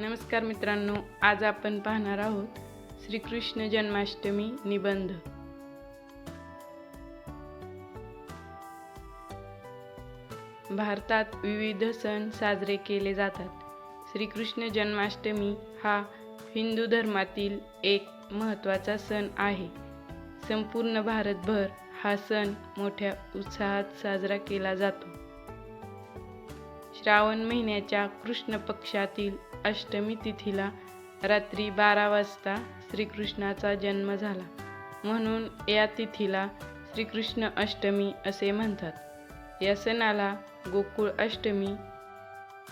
नमस्कार मित्रांनो आज आपण पाहणार आहोत श्रीकृष्ण जन्माष्टमी निबंध. भारतात विविध सण साजरे केले जातात. श्रीकृष्ण जन्माष्टमी हा हिंदू धर्मातील एक महत्त्वाचा सण आहे. संपूर्ण भारतभर हा सण मोठ्या उत्साहात साजरा केला जातो. श्रावण महिन्याच्या कृष्ण पक्षातील अष्टमी तिथीला रात्री बारा वाजता श्रीकृष्णाचा जन्म झाला. म्हणून या तिथीला श्रीकृष्ण अष्टमी असे म्हणतात. या सणाला गोकुळ अष्टमी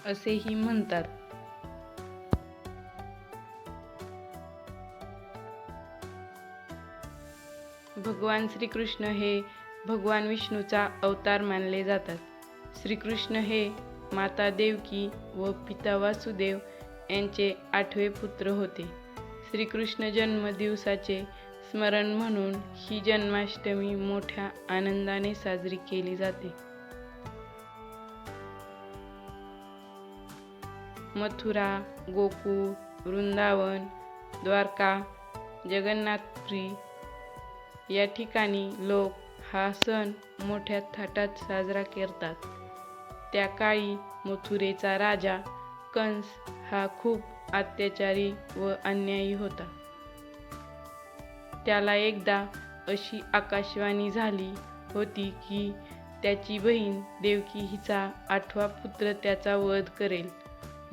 असेही म्हणतात. भगवान श्रीकृष्ण हे भगवान विष्णूचा अवतार मानले जातात. श्रीकृष्ण हे माता देवकी व पिता वासुदेव यांचे आठवे पुत्र होते. श्रीकृष्ण जन्मदिवसाचे स्मरण म्हणून ही जन्माष्टमी मोठ्या आनंदाने साजरी केली जाते. मथुरा गोकुळ वृंदावन द्वारका जगन्नाथपुरी या ठिकाणी लोक हा सण मोठ्या थाटात साजरा करतात. त्या काळी मथुरेचा राजा कंस हा खूप अत्याचारी व अन्यायी होता. त्याला एकदा अशी आकाशवाणी झाली होती की त्याची बहीण देवकी हिचा आठवा पुत्र त्याचा वध करेल.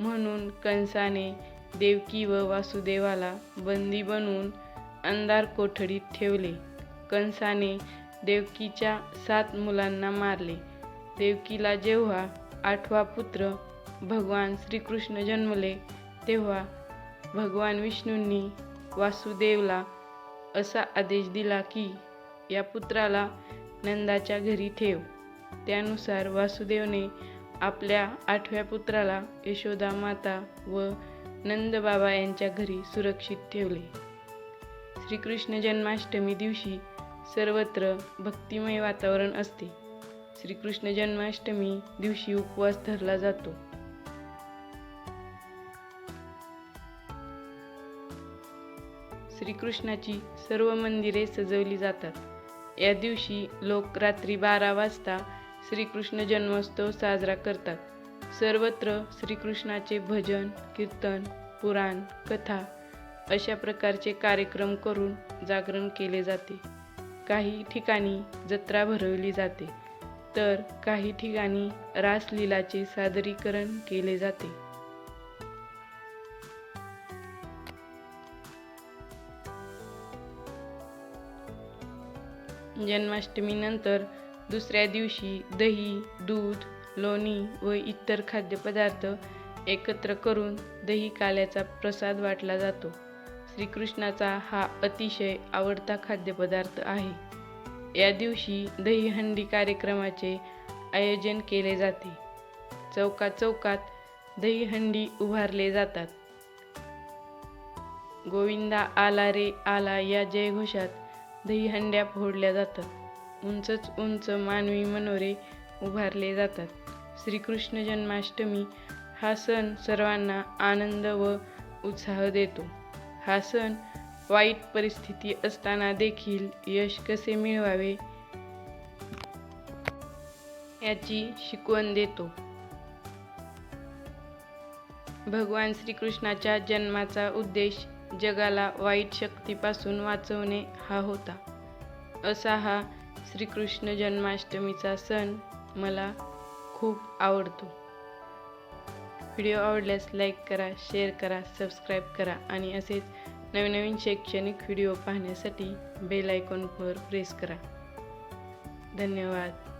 म्हणून कंसाने देवकी व वासुदेवाला बंदी बनवून अंधार कोठडीत ठेवले. कंसाने देवकीच्या सात मुलांना मारले. देवकीला जेव्हा आठवा पुत्र भगवान श्रीकृष्ण जन्मले तेव्हा भगवान विष्णूंनी वासुदेवला असा आदेश दिला की या पुत्राला नंदाच्या घरी ठेव. त्यानुसार वासुदेवने आपल्या आठव्या पुत्राला यशोदा माता व नंदबाबा यांच्या घरी सुरक्षित ठेवले. श्रीकृष्ण जन्माष्टमी दिवशी सर्वत्र भक्तिमय वातावरण असते. श्रीकृष्ण जन्माष्टमी दिवशी उपवास धरला जातो. श्रीकृष्णाची सर्व मंदिरे सजवली जातात. या दिवशी लोक रात्री बारा वाजता श्रीकृष्ण जन्मोत्सव साजरा करतात. सर्वत्र श्रीकृष्णाचे भजन कीर्तन पुराण कथा अशा प्रकारचे कार्यक्रम करून जागरण केले जाते. काही ठिकाणी जत्रा भरवली जाते तर काही ठिकाणी रासलीलाचे सादरीकरण केले जाते. जन्माष्टमीनंतर दुसऱ्या दिवशी दही दूध लोणी व इतर खाद्यपदार्थ एकत्र करून दही काल्याचा प्रसाद वाटला जातो. श्रीकृष्णाचा हा अतिशय आवडता खाद्यपदार्थ आहे. या दिवशी दहीहंडी कार्यक्रमाचे आयोजन केले जाते. चौका चौकात दहीहंडी उभारले जातात. गोविंदा आला रे आला या जयघोषात दहीहंड्या फोडल्या जातात. उंचच उंच मानवी मनोरे उभारले जातात. श्रीकृष्ण जन्माष्टमी हा सण सर्वांना आनंद व उत्साह देतो. हा सण वाईट परिस्थिती असताना देखील यश कसे मिळवावे याची शिकवण देतो. भगवान श्रीकृष्णाच्या जन्माचा उद्देश जगाला वाईट शक्तीपासून वाचवणे हा होता. असा हा श्रीकृष्ण जन्माष्टमीचा सण मला खूप आवडतो. व्हिडिओ आवडल्यास लाईक करा शेअर करा सबस्क्राईब करा आणि असेच नवीन नवीन शैक्षणिक व्हिडिओ पाहण्यासाठी बेल आयकॉनवर प्रेस करा. धन्यवाद.